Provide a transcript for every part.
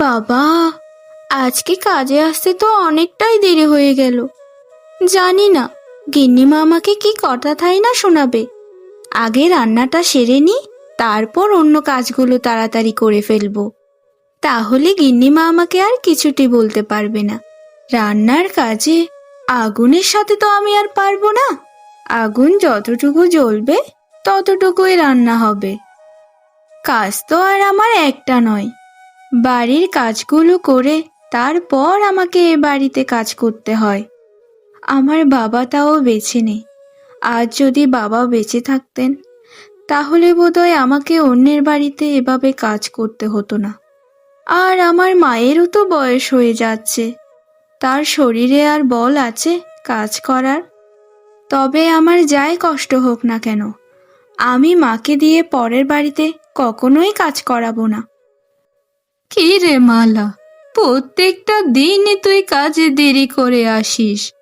বাবা, আজকে কাজে আসতে তো অনেকটাই দেরি হয়ে গেল। জানি না, গিন্নিমা আমাকে কি কথাটাই না শোনাবে। আগে রান্নাটা সেরে নি, তারপর অন্য কাজগুলো তাড়াতাড়ি করে ফেলব। তাহলে গিন্নিমা আমাকে আর কিছুটি বলতে পারবে না। রান্নার কাজে আগুনের সাথে তো আমি আর পারব না। আগুন যতটুকু জ্বলবে, ততটুকুই রান্না হবে। কাজ তো আর আমার একটা নয়। বাড়ির কাজগুলো করে তারপর আমাকে এ বাড়িতে কাজ করতে হয়। আমার বাবা তাও বেছে নেই। আজ যদি বাবা বেঁচে থাকতেন, তাহলে বোধহয় আমাকে অন্যের বাড়িতে এভাবে কাজ করতে হতো না। আর আমার মায়েরও তো বয়স হয়ে যাচ্ছে। তার শরীরে আর বল আছে কাজ করার। তবে আমার যাই কষ্ট হোক না কেন, আমি মাকে দিয়ে পরের বাড়িতে কখনোই কাজ করাবো না। কি রে মালা? প্রত্যেকটা দিনই তুই কাজে দেরি করে আসিস।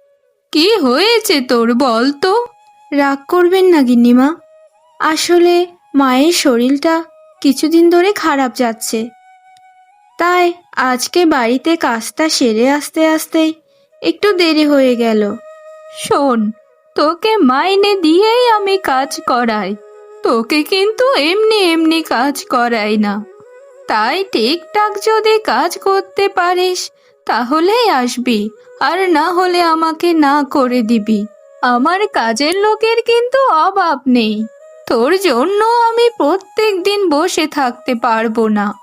কি হয়েছে তোর বল তো? রাগ করবেন না গিন্নিমা। আসলে মায়ের শরীরটা কিছুদিন ধরে খারাপ যাচ্ছে। তাই আজকে বাড়িতে কাজটা সেরে আসতে আসতেই একটু দেরি হয়ে গেল। শোন, তোকে মাইনে দিয়েই আমি কাজ করাই। তোকে কিন্তু এমনি এমনি কাজ করাই না। তাই ঠিকঠাক যদি কাজ করতে পারিস, তাহলেই আসবি। আর না হলে আমাকে না করে দিবি। আমার কাজের লোকের কিন্তু অভাব নেই। তোর জন্য আমি প্রত্যেক দিন বসে থাকতে পারব না।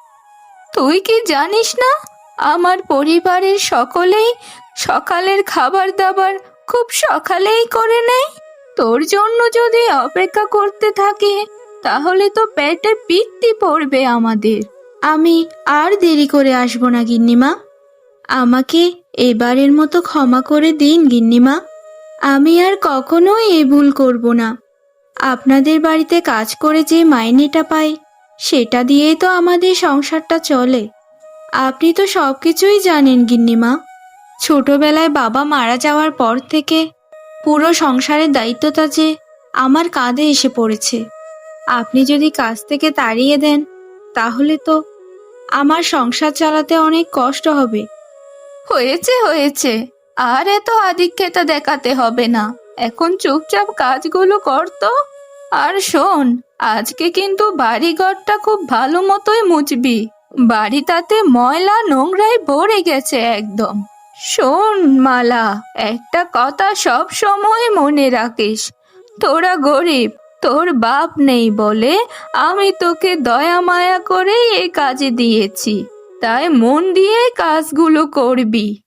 তুই কি জানিস না, আমার পরিবারের সকলেই সকালের খাবার দাবার খুব সকালেই করে নেয়? তোর জন্য যদি অপেক্ষা করতে থাকে, তাহলে তো পেটে পিত্তি পড়বে আমাদের। আমি আর দেরি করে আসব না, গিন্নিমা। আমাকে এবারের মতো ক্ষমা করে দিন, গিন্নিমা। আমি আর কখনোই এই ভুল করব না। আপনাদের বাড়িতে কাজ করে যে মাইনেটা পাই, সেটা দিয়েই তো আমাদের সংসারটা চলে। আপনি তো সব কিছুই জানেন, গিন্নিমা। ছোটবেলায় বাবা মারা যাওয়ার পর থেকে পুরো সংসারের দায়িত্বটা যে আমার কাঁধে এসে পড়েছে। আপনি যদি কাজ থেকে তাড়িয়ে দেন, তাহলে তো আমার সংসার চালাতে অনেক কষ্ট হবে। হয়েছে হয়েছে। আর এত আধিক্যতা দেখাতে হবে না। এখন চুপচাপ কাজগুলো কর তো। আর শোন, আজকে কিন্তু বাড়িঘরটা খুব ভালো মতোই মুছবি। বাড়িটাতে ময়লা নোংরায় ভরে গেছে একদম। শোন, মালা, একটা কথা সব সময় মনে রাখিস। তোরা গরিব তোর বাপ নেই বলে আমি তোকে দয়া মায়া করে এই কাজে দিয়েছি। তাই মন দিয়ে কাজগুলো করবি।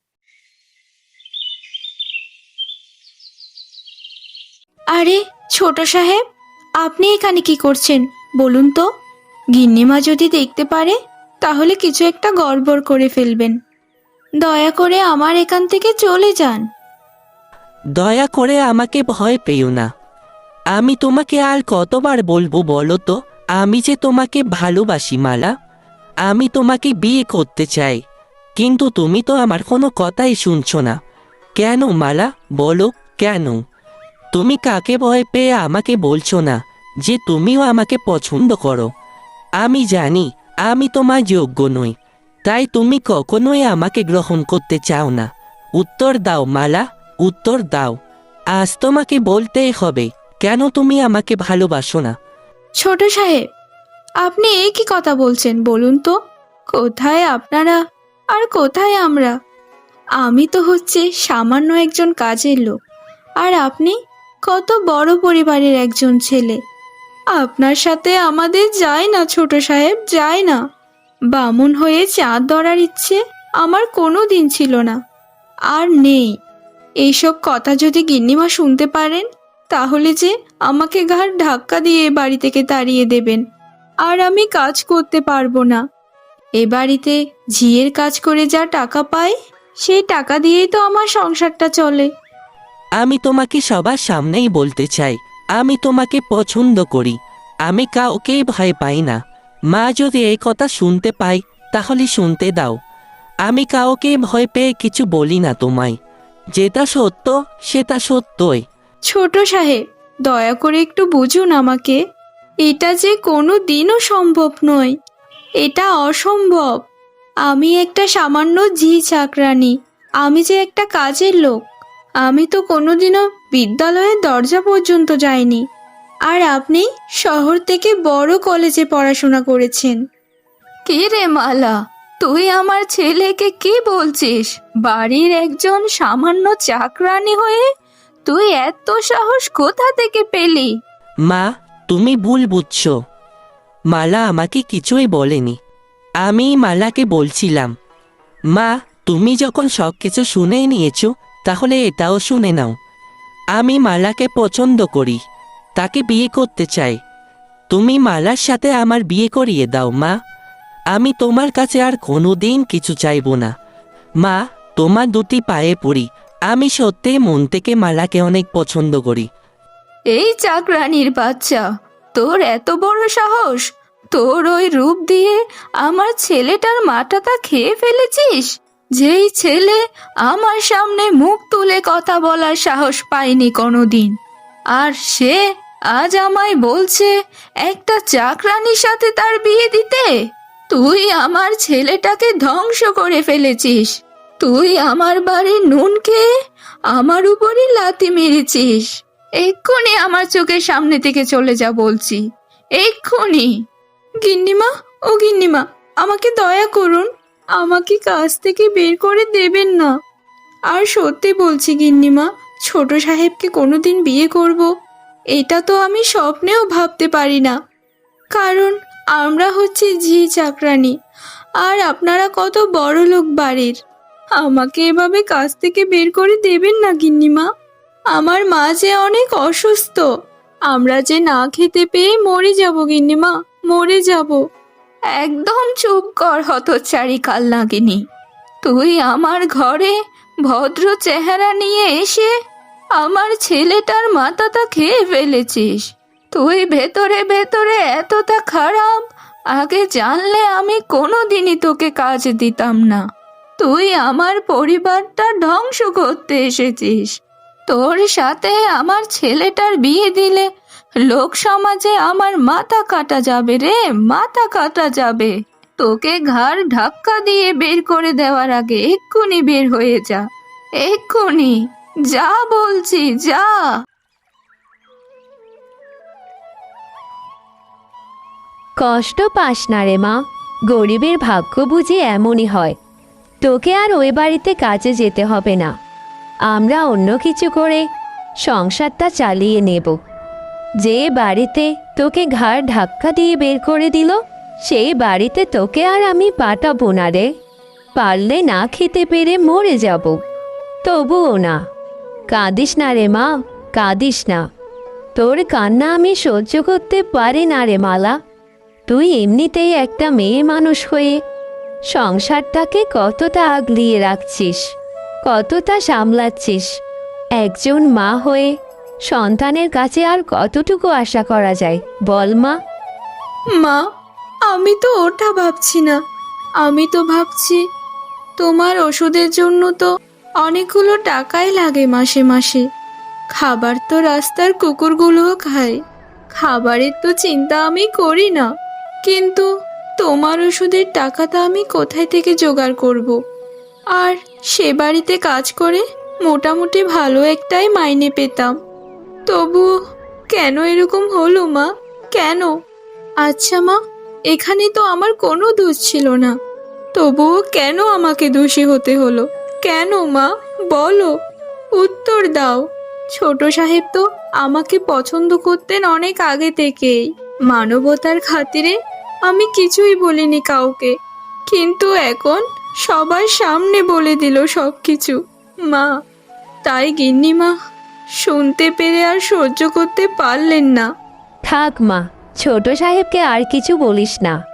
আরে ছোট সাহেব আপনি এখানে কি করছেন? বলুন তো। গিন্নিমা যদি দেখতে পারে তাহলে কিছু একটা গড়বড় করে ফেলবেন। দয়া করে আমার এখান থেকে চলে যান। দয়া করে আমাকে ভয় পেও না। আমি তোমাকে আর কতবার বলব বলো তো? আমি যে তোমাকে ভালোবাসি, মালা। আমি তোমাকে বিয়ে করতে চাই। কিন্তু তুমি তো আমার কোনো কথাই শুনছো না। কেন, মালা? বলো, কেন? তুমি কাকে ভয় পেয়ে আমাকে বলছো না যে তুমিও আমাকে পছন্দ করো? আমি জানি, আমি তোমার যোগ্য নই। তাই তুমি কখনোই আমাকে গ্রহণ করতে চাও না। উত্তর দাও, মালা, উত্তর দাও। আজ তোমাকে বলতেই হবে কেন তুমি আমাকে ভালোবাসো না? ছোট সাহেব, আপনি এই কি কথা বলছেন বলুন তো? কোথায় আপনারা? আর কোথায় আমরা? আমি তো হচ্ছে সামান্য একজন কাজের লোক। আর আপনি কত বড় পরিবারের একজন ছেলে। আপনার সাথে আমাদের যায় না, ছোট সাহেব, যায় না। বামুন হয়ে চাঁদ ধরার ইচ্ছে আমার কোনো দিন ছিল না। আর নেই। এইসব কথা যদি গিন্নিমা শুনতে পারেন তাহলে যে আমাকে ঘাড় ধাক্কা দিয়ে এ বাড়ি থেকে তাড়িয়ে দেবেন। আর আমি কাজ করতে পারব না। এ বাড়িতে ঝিয়ের কাজ করে যা টাকা পাই সেই টাকা দিয়েই তো আমার সংসারটা চলে। আমি তোমাকে সবার সামনেই বলতে চাই, আমি তোমাকে পছন্দ করি, আমি কাউকেই ভয় পাই না। মা যদি এই কথা শুনতে পাই তাহলে শুনতে দাও। আমি কাউকে ভয় পেয়ে কিছু বলি না তোমায়। যেটা সত্য, সেটা সত্যই। ছোট সাহেব, দয়া করে একটু বুঝুন আমাকে। এটা যে কোনো দিনও সম্ভব নয়। এটা অসম্ভব। আমি একটা সামান্য ঝি চাকরানি। আমি যে একটা কাজের লোক। আমি তো কোনোদিনও বিদ্যালয়ের দরজা পর্যন্ত যাইনি। আর আপনি শহর থেকে বড় কলেজে পড়াশোনা করেছেন। কে রে মালা? তুই আমার ছেলেকে কি বলছিস? বাড়ির একজন সামান্য চাকরানি হয়ে তুই এত সাহস কোথা থেকে পেলি? মা, তুমি ভুল বুঝছ। মালা আমাকে কিছুই বলেনি। আমি মালাকে বলছিলাম, মা, তুমি যখন সব কিছু শুনেই নিয়েছো, তাহলে এটাও শুনে নাও। আমি মালাকে পছন্দ করি, তাকে বিয়ে করতে চাই। তুমি মালার সাথে আমার বিয়ে করিয়ে দাও, মা। আমি তোমার কাছে আর কোনো দিন কিছু চাইব না। মা, তোমার দুটি পায়ে পড়ি আমি সত্যিই মন থেকে মালাকে অনেক পছন্দ করি। এই চাকরানির বাচ্চা, তোর এত বড় সাহস? তোর ওই রূপ দিয়ে আমার ছেলেটার মাটাটা খেয়ে ফেলেছিস? যেই ছেলে আমার সামনে মুখ তুলে কথা বলার সাহস পায়নি কোনোদিন। আর সে আজ আমায় বলছে, একটা চাকরানির সাথে তার বিয়ে দিতে? তুই আমার ছেলেটাকে ধ্বংস করে ফেলেছিস। তুই আমার বাড়ির নুন খেয়ে আমার উপরই লাথি মেরেছিস। এক্ষুনি আমার চোখের সামনে থেকে চলে যা বলছি। এক্ষুনি। গিন্নিমা, ও গিন্নিমা, আমাকে দয়া করুন। আমাকে কাজ থেকে বের করে দেবেন না। আর সত্যি বলছি গিন্নিমা, ছোট সাহেবকে কোনোদিন বিয়ে করব, এটা তো আমি স্বপ্নেও ভাবতে পারি না। কারণ আমরা হচ্ছে ঝি চাকরানি, আর আপনারা কত বড় লোক বাড়ির। আমাকে এভাবে কাজ থেকে বের করে দেবেন না, গিন্নিমা। আমার মা যে অনেক অসুস্থ। আমরা যে না খেতে পেয়ে মরে যাব, গিন্নিমা, মরে যাব। একদম চুপ কর, হতচারি কাল নাগিনি তুই আমার ঘরে ভদ্র চেহারা নিয়ে এসে আমার ছেলেটার মাথাটা খেয়ে ফেলেছিস। তুই ভেতরে ভেতরে এতটা খারাপ, আগে জানলে আমি কোনোদিনই তোকে কাজ দিতাম না। তুই আমার পরিবারটা ধ্বংস করতে এসেছিস। তোর সাথে আমার ছেলেটার বিয়ে দিলে লোক সমাজে আমার মাথা কাটা যাবে রে, মাথা কাটা যাবে। তোকে ঘাড় ধাক্কা দিয়ে বের করে দেওয়ার আগে এক্ষুনি বের হয়ে যা, এক্ষুনি, যা বলছি, যা। কষ্ট পাস না রে মা, গরিবের ভাগ্য বুঝি এমনই হয়। তোকে আর ওই বাড়িতে কাজে যেতে হবে না। আমরা অন্য কিছু করে সংসারটা চালিয়ে নেব। যে বাড়িতে তোকে ঘাড় ধাক্কা দিয়ে বের করে দিল, সেই বাড়িতে তোকে আর আমি পাঠাবো না রে। পারলে না খেতে পেরে মরে যাব। তবুও না। কাঁদিস না রে মা, কাঁদিস না। তোর কান্না আমি সহ্য করতে পারি না রে মালা। তুই এমনিতেই একটা মেয়ে মানুষ হয়ে সংসারটাকে কতটা আগলিয়ে রাখছিস, কতটা সামলাচ্ছিস, একজন মা হয়ে সন্তানের কাছে আর কতটুকু আশা করা যায়, বল মা। মা, আমি তো ওটা ভাবছি না। আমি তো ভাবছি তোমার ওষুধের জন্য তো অনেকগুলো টাকাই লাগে মাসে মাসে। খাবার তো রাস্তার কুকুরগুলোও খায়। খাবারের তো চিন্তা আমি করি না। কিন্তু তোমার ওষুধের টাকাটা আমি কোথায় থেকে জোগাড় করব। আর সে বাড়িতে কাজ করে মোটামুটি ভালো একটাই মাইনে পেতাম। তবু কেন এরকম হলো মা? কেন? আচ্ছা মা, এখানে তো আমার কোনো দোষ ছিল না। তবুও কেন আমাকে দোষী হতে হলো? কেন মা? বলো। উত্তর দাও। ছোট সাহেব তো আমাকে পছন্দ করতেন অনেক আগে থেকেই। মানবতার খাতিরে আমি কিছুই বলিনি কাউকে। কিন্তু এখন সবার সামনে বলে দিল সব কিছু মা, তাই গিন্নিমা, শুনতে পেরে আর সহ্য করতে পারলেন না। থাক মা, ছোট সাহেবকে আর কিছু বলিস না।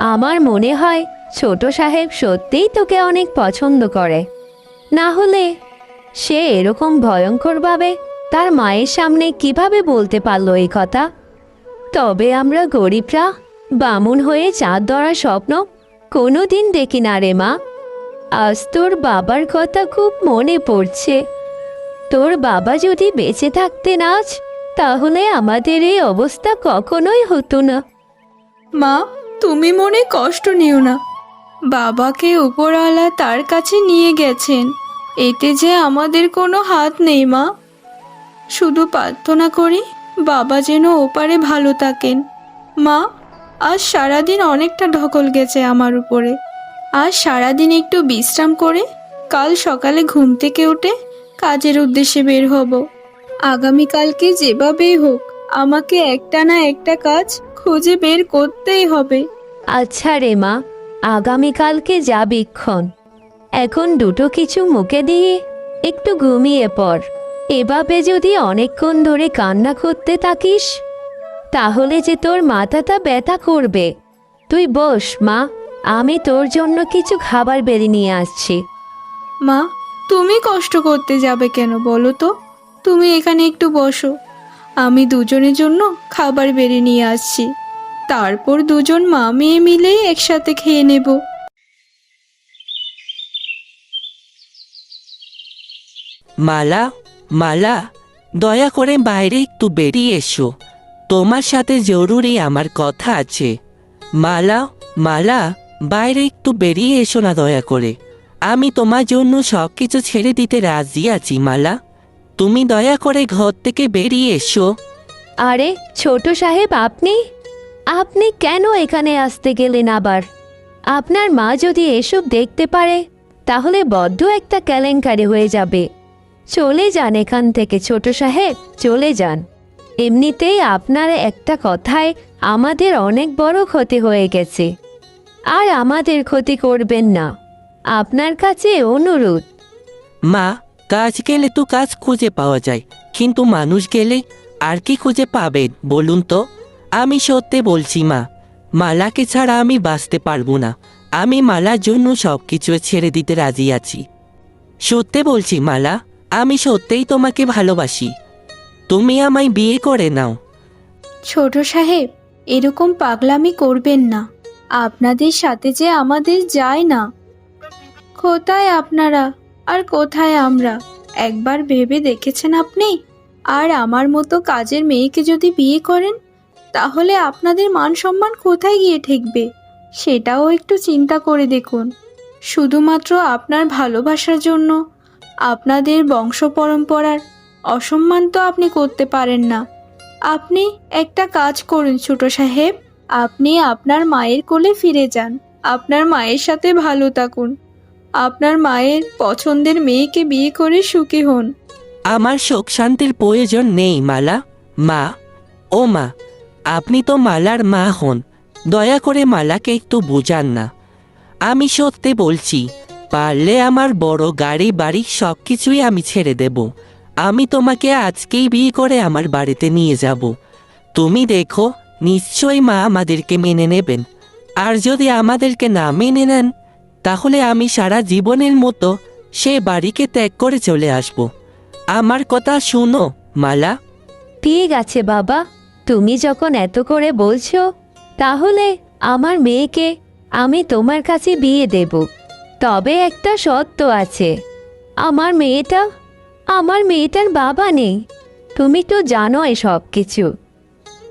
আমার মনে হয় ছোট সাহেব সত্যিই তোকে অনেক পছন্দ করে। না হলে সে এরকম ভয়ঙ্করভাবে তার মায়ের সামনে কীভাবে বলতে পারল এই কথা? তবে আমরা গরিবরা বামুন হয়ে চাঁদ ধরার স্বপ্ন কোনো দিন দেখি না রে মা। আজ তোর বাবার কথা খুব মনে পড়ছে। তোর বাবা যদি বেঁচে থাকতেন আজ, তাহলে আমাদের এই অবস্থা কখনোই হতো না। মা, তুমি মনে কষ্ট নিও না। বাবাকে উপরওয়ালা তার কাছে নিয়ে গেছেন। এতে যে আমাদের কোনো হাত নেই মা। শুধু প্রার্থনা করি বাবা যেন ওপারে ভালো থাকেন। মা আজ সারাদিন অনেকটা ঢকল গেছে আমার উপরে। আজ সারাদিন একটু বিশ্রাম করে কাল সকালে ঘুম থেকে উঠে কাজের উদ্দেশ্যে বের হব। আগামীকালকে যেভাবেই হোক, আমাকে একটা না একটা কাজ খুঁজে বের করতেই হবে। আচ্ছা রে মা, আগামীকালকে যাবিক্ষণ এখন দুটো কিছু মুখে দিয়ে একটু ঘুমিয়ে পড়। এভাবে যদি অনেকক্ষণ ধরে কান্না করতে থাকিস তাহলে যে তোর মাথাটা ব্যথা করবে। তুই বস মা আমি তোর জন্য কিছু খাবার বেরিয়ে নিয়ে আসছি। মা তুমি কষ্ট করতে যাবে কেন বলো তো? তুমি এখানে একটু বসো। আমি দুজনের জন্য খাবার বেড়ে নিয়ে আসছি। তারপর দুজন মা মেয়ে মিলেই একসাথে খেয়ে নেব। মালা মালা দয়া করে বাইরে একটু বেরিয়ে এসো। তোমার সাথে জরুরি আমার কথা আছে। মালা মালা, বাইরে একটু বেরিয়ে এসো না দয়া করে। আমি তোমার জন্য সব কিছু ছেড়ে দিতে রাজি আছি, মালা। তুমি দয়া করে ঘর থেকে বেরিয়ে এসো। আরে, ছোট সাহেব, আপনি? আপনি কেন এখানে আসতে গেলেন আবার? আপনার মা যদি এসব দেখতে পারে, তাহলে বড্ড একটা কেলেঙ্কারি হয়ে যাবে। চলে যান এখান থেকে, ছোট সাহেব, চলে যান। এমনিতেই আপনার একটা কথায় আমাদের অনেক বড় ক্ষতি হয়ে গেছে। আর আমাদের ক্ষতি করবেন না। আপনার কাছে অনুরোধ। মা, কাজ গেলে তো কাজ খুঁজে পাওয়া যায়, কিন্তু মানুষ গেলে আর কি খুঁজে পাবেন বলুন তো? আমি সত্যি বলছি মা, মালাকে ছাড়া আমি বাঁচতে পারব না। আমি মালার জন্য সব কিছু ছেড়ে দিতে রাজি আছি। সত্যি বলছি মালা, আমি সত্যিই তোমাকে ভালোবাসি। তুমি আমায় বিয়ে করে নাও। ছোট সাহেব, এরকম পাগলামি করবেন না। আপনাদের সাথে যে আমাদের যায় না। কোথায় আপনারা? আর কোথায় আমরা? একবার ভেবে দেখেছেন আপনি? আর আমার মতো কাজের মেয়েকে যদি বিয়ে করেন, তাহলে আপনাদের মান সম্মান কোথায় গিয়ে ঠেকবে? সেটাও একটু চিন্তা করে দেখুন। শুধুমাত্র আপনার ভালোবাসার জন্য, আপনাদের বংশ পরম্পরার অসম্মান তো আপনি করতে পারেন না। আপনি একটা কাজ করুন, ছোট সাহেব। আপনি আপনার মায়ের কোলে ফিরে যান। আপনার মায়ের সাথে ভালো থাকুন। আপনার মায়ের পছন্দের মেয়েকে বিয়ে করে সুখী হন। আমার শোক শান্তির প্রয়োজন নেই, মালা। মা, ও মা, আপনি তো মালার মা হন। দয়া করে মালাকে একটু বোঝান না। আমি সত্যি বলছি, পারলে আমার বড় গাড়ি বাড়ি সব কিছুই আমি ছেড়ে দেব। আমি তোমাকে আজকেই বিয়ে করে আমার বাড়িতে নিয়ে যাব। তুমি দেখো, নিশ্চয়ই মা আমাদেরকে মেনে নেবেন। আর যদি আমাদেরকে না মেনে নেন, তাহলে আমি সারা জীবনের মতো সে বাড়িকে ত্যাগ করে চলে আসব। আমার কথা শুনো, মালা। ঠিক আছে বাবা, তুমি যখন এত করে বলছো, তাহলে আমার মেয়েকে আমি তোমার কাছে বিয়ে দেব। তবে একটা শর্ত আছে, আমার মেয়েটা আমার মেয়েটার বাবা নেই। তুমি তো জানো সব কিছু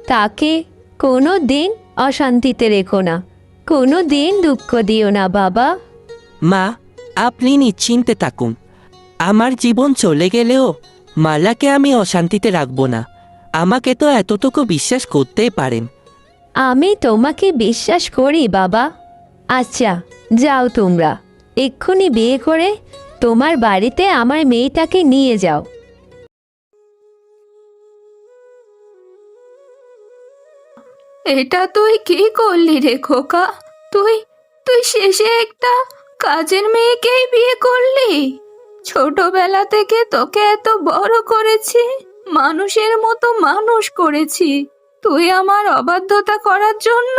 তাকে কোনো দিন অশান্তিতে রেখো না। কোনো দিন দুঃখ দিও না বাবা। মা আপনি নিশ্চিন্তে থাকুন। আমার জীবন চলে গেলেও মালাকে আমি অশান্তিতে রাখব না। আমাকে তো এতটুকু বিশ্বাস করতেই পারেন। আমি তোমাকে বিশ্বাস করি বাবা। আচ্ছা যাও তোমরা। এক্ষুনি বিয়ে করে তোমার বাড়িতে আমার মেয়েটাকে নিয়ে যাও। এটা তুই কি করলি রে খোকা? তুই তুই শেষে একটা কাজের মেয়েকেই বিয়ে করলি? ছোটবেলা থেকে তোকে এত বড় করেছি, মানুষের মতো মানুষ করেছি, তুই আমার অবাধ্যতা করার জন্য?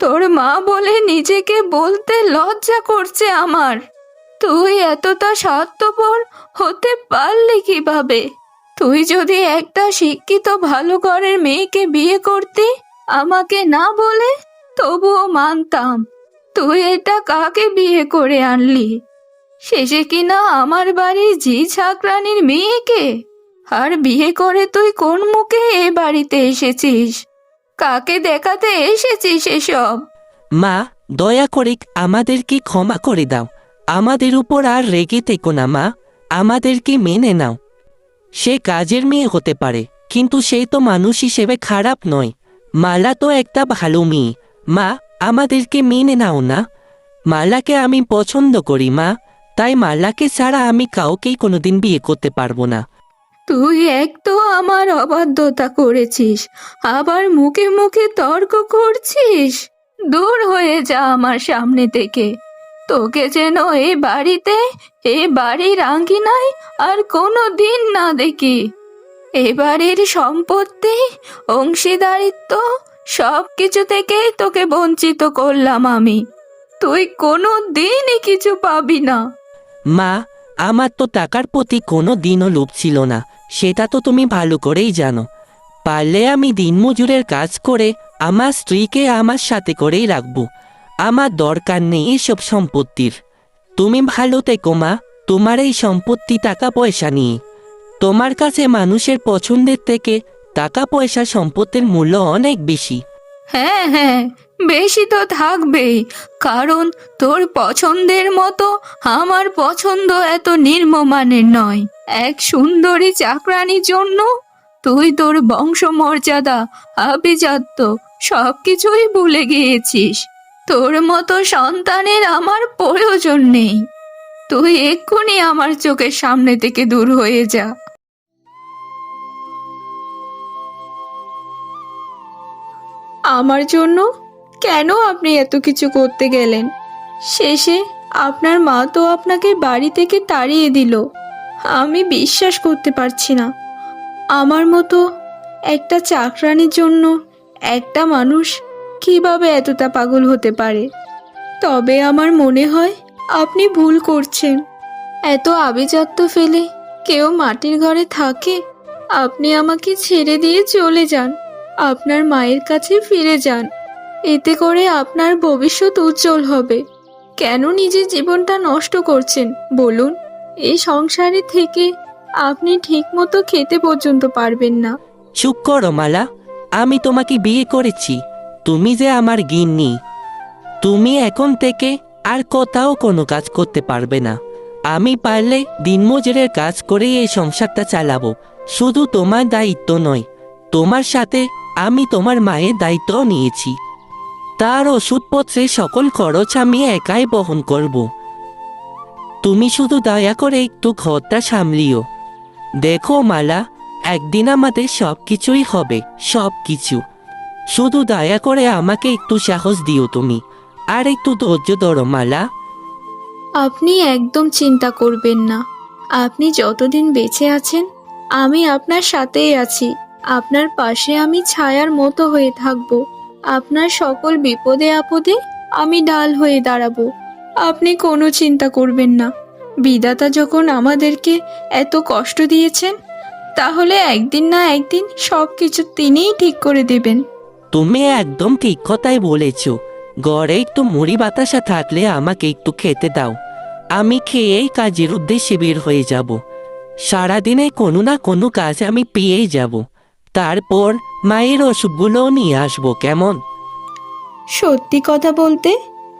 তোর মা বলে নিজেকে বলতে লজ্জা করছে আমার। তুই এতটা স্বার্থপর হতে পারলি কীভাবে? তুই যদি একটা শিক্ষিত, ভালো ঘরের মেয়েকে বিয়ে করতি, আমাকে না বলে, তবুও মানতাম। তুই এটা কাকে বিয়ে করে আনলি? শেষে কিনা আমার বাড়ির জি ছাকরানির মেয়েকে? আর বিয়ে করে তুই কোন মুখে এ বাড়িতে এসেছিস? কাকে দেখাতে এসেছিস এসব? মা, দয়া করে আমাদেরকে ক্ষমা করে দাও। আমাদের উপর আর রেগে থেকো না, মা। আমাদেরকে মেনে নাও। সে কাজের মেয়ে হতে পারে, কিন্তু সে তো মানুষ হিসেবে খারাপ নয়। মালা তো একটা ভালো মেয়ে। মা, আমাদেরকে মেনে নাও না। মালাকে আমি পছন্দ করি, মা। তাই মালাকে ছাড়া আমি কাউকেই কোনোদিন বিয়ে করতে পারব না। তুই এক তো আমার অবাধ্যতা করেছিস, আবার মুখে মুখে তর্ক করছিস। দূর হয়ে যা আমার সামনে থেকে। তোকে যেন এ বাড়িতে, এ বাড়ির আঙ্গিনায় আর কোনো দিন না দেখি। এ বাড়ির সম্পত্তি, অংশীদারিত্ব, সব কিছু থেকে তোকে বঞ্চিত করলাম আমি। তুই কোনো দিনই কিছু পাবি না। মা, আমার তো টাকার প্রতি কোনো দিনও লোভ ছিল না, সেটা তো তুমি ভালো করেই জানো। পারলে আমি দিনমজুরের কাজ করে আমার স্ত্রীকে আমার সাথে করেই রাখব। আমার দরকার নেই এসব সম্পত্তির। তুমি ভালো থেকো, মা। তোমার এই সম্পত্তি টাকা পয়সা নিয়ে। তোমার কাছে মানুষের পছন্দের থেকে টাকা পয়সা সম্পত্তির মূল্য অনেক বেশি। হ্যাঁ হ্যাঁ বেশি তো থাকবেই। কারণ তোর পছন্দের মতো আমার পছন্দ এত নির্মমানের নয়। এক সুন্দরী চাকরানির জন্য তুই তোর বংশমর্যাদা, আভিজাত্য সব কিছুই ভুলে গিয়েছিস। তোর মতো সন্তানের আমার প্রয়োজন নেই। তুই এক্ষুনি আমার চোখের সামনে থেকে দূর হয়ে যা। আমার জন্য কেন আপনি এত কিছু করতে গেলেন? শেষে আপনার মা তো আপনাকে বাড়ি থেকে তাড়িয়ে দিল। আমি বিশ্বাস করতে পারছি না। আমার মতো একটা চাকরানির জন্য একটা মানুষ কীভাবে এতটা পাগল হতে পারে? তবে আমার মনে হয় আপনি ভুল করছেন। এত আভিজাত্য ফেলে কেউ মাটির ঘরে থাকে? আপনি আমাকে ছেড়ে দিয়ে চলে যান। আপনার মায়ের কাছে ফিরে যান। এতে করে আপনার ভবিষ্যৎ উজ্জ্বল হবে। কেন নিজের জীবনটা নষ্ট করছেন, বলুন? এই সংসারে থেকে আপনি ঠিকমতো খেতে পর্যন্ত পারবেন না। চুপ করো, মালা। আমি তোমাকে বিয়ে করেছি। তুমি যে আমার গিন্নি, তুমি এখন থেকে আর কোথাও কোনো কাজ করতে পারবে না। আমি পারলে দিনমজুরের কাজ করে এই সংসারটা চালাবো। শুধু তোমার দায়িত্ব নয়, তোমার সাথে আমি তোমার মায়ের দায়িত্বও নিয়েছি। তার ওষুধপত্রের সকল খরচ আমি একাই বহন করব। তুমি শুধু দয়া করে একটু ঘরটা সামলিও। দেখো মালা, একদিন আমাদের সব কিছুই হবে সব কিছু শুধু দয়া করে আমাকে একটু সাহস দিও তুমি। আর একটু ধৈর্য ধরো, মালা। আপনি একদম চিন্তা করবেন না। আপনি যতদিন বেঁচে আছেন, আমি আপনার সাথেই আছি। আপনার পাশে আমি ছায়ার মতো হয়ে থাকব। আপনার সকল বিপদে আপদে আমি ডাল হয়ে দাঁড়াবো। আপনি কোনো চিন্তা করবেন না। বিধাতা যখন আমাদেরকে এত কষ্ট দিয়েছেন, তাহলে একদিন না একদিন সব কিছু তিনিই ঠিক করে দেবেন। তুমি একদম ঠিক কথাই বলেছ। গড়ে একটু মুড়ি বাতাসা থাকলে আমাকে একটু খেতে দাও। আমি খেয়েই কাজের উদ্দেশ্যে বের হয়ে যাব। সারাদিনে কোনো না কোনো কাজ আমি পেয়েই যাব। তারপর মায়ের ওষুধগুলোও নিয়ে আসব, কেমন? সত্যি কথা বলতে,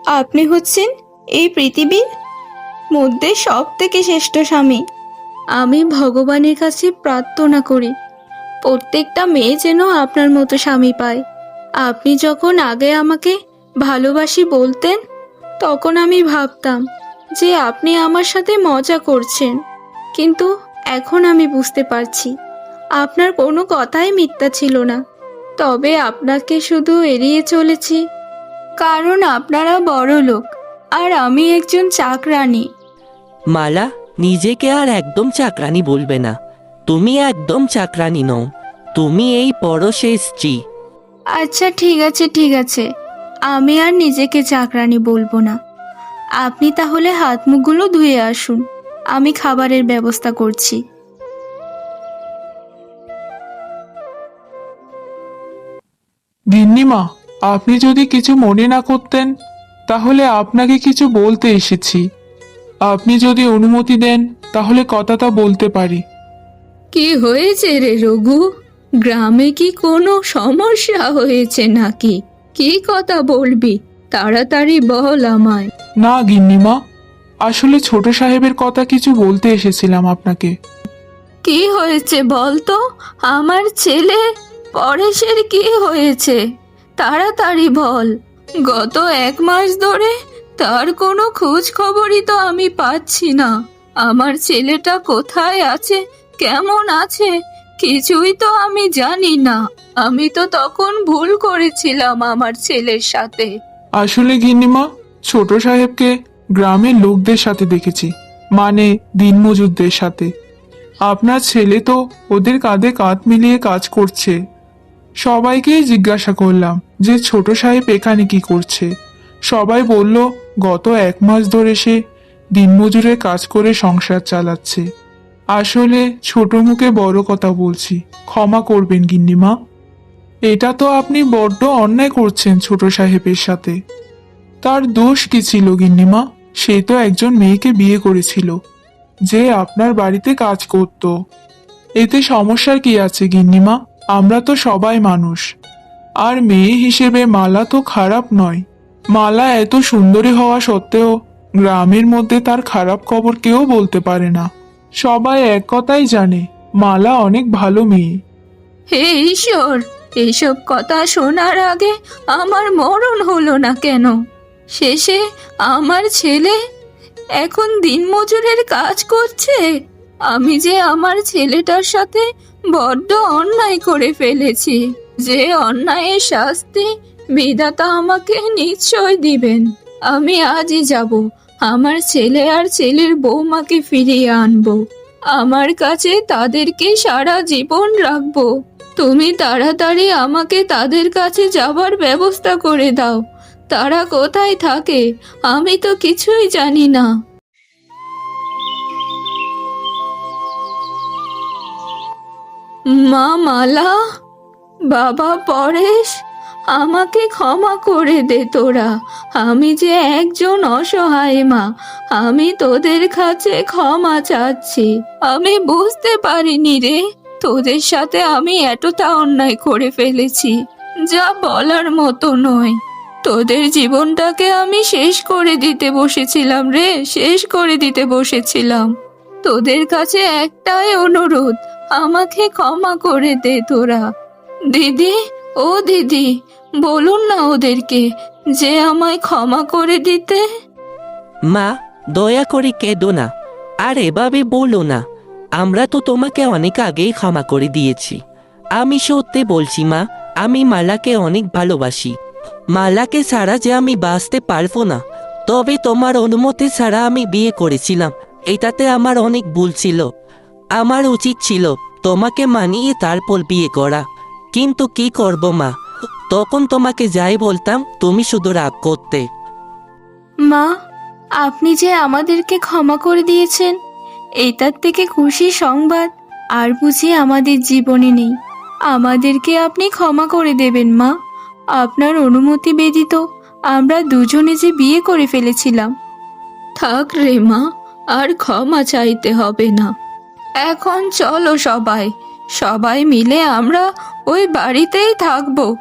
আপনি হচ্ছেন এই পৃথিবীর মধ্যে সব থেকে শ্রেষ্ঠ স্বামী। আমি ভগবানের কাছে প্রার্থনা করি, প্রত্যেকটা মেয়ে যেন আপনার মতো স্বামী পায়। আপনি যখন আগে আমাকে ভালোবাসি বলতেন, তখন আমি ভাবতাম যে আপনি আমার সাথে মজা করছেন। কিন্তু এখন আমি বুঝতে পারছি, আপনার কোনো কথাই মিথ্যা ছিল না। তবে আপনাকে শুধু এড়িয়ে চলেছি, কারণ আপনারা বড় লোক আর আমি একজন চাকরানী। মালা, নিজেকে আর একদম চাকরানি বলবে না। তুমি একদম চাকরানি নও, তুমি এই পরশের স্ত্রী। আচ্ছা ঠিক আছে ঠিক আছে। আমি আর নিজেকে চাকরানি বলব না। আপনি তাহলে হাত মুখগুলো ধুয়ে আসুন। আমি খাবারের ব্যবস্থা করছি। গিন্নিমা আপনি যদি কিছু মনে না করতেন তাহলে আপনাকে কিছু বলতে এসেছি। আপনি যদি অনুমতি দেন তাহলে কথাটা বলতে পারি। কি হয়েছে রে রঘু? গ্রামে কি কোনো সমস্যা হয়েছে নাকি? কি কথা বলবি? তাড়াতাড়ি বল আমায়। না গিন্নিমা আসলে ছোট সাহেবের কথা কিছু বলতে এসেছিলাম আপনাকে। কি হয়েছে বল তো আমার ছেলে পরেশের কি হয়েছে? তাড়াতাড়ি বল। গত এক মাস ধরে তার কোনো খোঁজ খবরই তো আমি পাচ্ছি না। আমার ছেলেটা কোথায় আছে? কেমন আছে? কিছুই তো আমি জানি না। আমি তো তখন ভুল করেছিলাম আমার ছেলের সাথে। আসলে গিন্নিমা, ছোট সাহেবকে গ্রামের লোকদের সাথে দেখেছি মানে দিনমজুরদের সাথে। আপনার ছেলে তো ওদের কাঁধে কাঁধ মিলিয়ে কাজ করছে। সবাইকেই জিজ্ঞাসা করলাম যে ছোট সাহেব এখানে কি করছে। সবাই বলল, গত এক মাস ধরে সে দিনমজুরের কাজ করে সংসার চালাচ্ছে। আসলে ছোট মুখে বড় কথা বলছি। ক্ষমা করবেন গিন্নিমা। এটা তো আপনি বড্ড অন্যায় করছেন ছোট সাহেবের সাথে। তার দোষ কি ছিল গিন্নিমা? সে তো একজন মেয়েকে বিয়ে করেছিল, যে আপনার বাড়িতে কাজ করত। এতে সমস্যার কি আছে গিন্নিমা? আমরা তো সবাই মানুষ। আর মেয়ে হিসেবে মালা তো খারাপ নয়। মালা এত সুন্দরী হওয়া সত্ত্বেও গ্রামের মধ্যে তার খারাপ খবর কেউ বলতে পারে না। সবাই এক কথাই জানে, মালা অনেক ভালো মেয়ে। হে ঈশ্বর এইসব কথা শোনার আগে আমার মরণ হলো না কেন? শেষে আমার ছেলে এখন দিনমজুরের কাজ করছে। আমি যে আমার ছেলেটার সাথে বড্ড অন্যায় করে ফেলেছি, যে অন্যায়ের শাস্তি বিধাতা আমাকে নিশ্চয় দিবেন। আমি আজই যাব আমার ছেলে আর ছেলের বৌমাকে ফিরিয়ে আনব। আমার কাছে তাদেরকে সারা জীবন রাখব। তুমি তাড়াতাড়ি আমাকে তাদের কাছে যাবার ব্যবস্থা করে দাও। তারা কোথায় থাকে, আমি তো কিছুই জানি না। মা মালা, বাবা পরেশ আমাকে ক্ষমা করে দে তোরা। আমি যে একজন অসহায় মা, আমি তোদের কাছে ক্ষমা চাচ্ছি। আমি বুঝতে পারিনি রে, তোদের সাথে আমি এতটা অন্যায় করে ফেলেছি, যা বলার মতো নয়। তোদের জীবনটাকে আমি শেষ করে দিতে বসেছিলাম রে, শেষ করে দিতে বসেছিলাম। তোদের কাছে একটাই অনুরোধ, আমাকে ক্ষমা করে দে তোরা। দিদি ও দিদি, বলুন না ওদেরকে যে আমায় ক্ষমা করে দিতে। মা, দয়া করে কেঁদো না, আর এভাবে বলো না, আমরা তো তোমাকে অনেক আগেই ক্ষমা করে দিয়েছি। আমি সত্যি বলছি মা, আমি মালাকে অনেক ভালোবাসি। মালাকে ছাড়া যে আমি বাঁচতে পারব না, তবে তোমার অনুমতি ছাড়া আমি বিয়ে করেছিলাম, এটাতে আমার অনেক ভুল ছিল। আমার উচিত ছিল তোমাকে মানিয়ে তারপর বিয়ে করা। কিন্তু কি করব মা? তখন তোমাকে যাই বলতাম তুমি শুধু রাগ করতে। মা আপনি যে আমাদেরকে ক্ষমা করে দিয়েছেন এটার থেকে খুশি সংবাদ আর বুঝি আমাদের জীবনে নেই। আমাদেরকে আপনি ক্ষমা করে দেবেন মা। আপনার অনুমতি ব্যতীত আমরা দুজনে যে বিয়ে করে ফেলেছিলাম। থাক রে মা আর ক্ষমা চাইতে হবে না। এখন চলো সবাই সবাই মিলে আমরা ওই বাড়িতেই থাকব।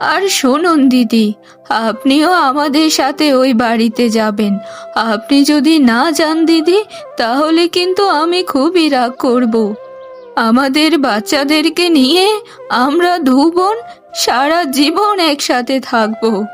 আর শুনুন, দিদি, আপনিও আমাদের সাথে ওই বাড়িতে যাবেন। আপনি যদি না যান, দিদি, তাহলে কিন্তু আমি খুবই রাগ করব। আমাদের বাচ্চাদেরকে নিয়ে আমরা দু বোন সারা জীবন একসাথে থাকব।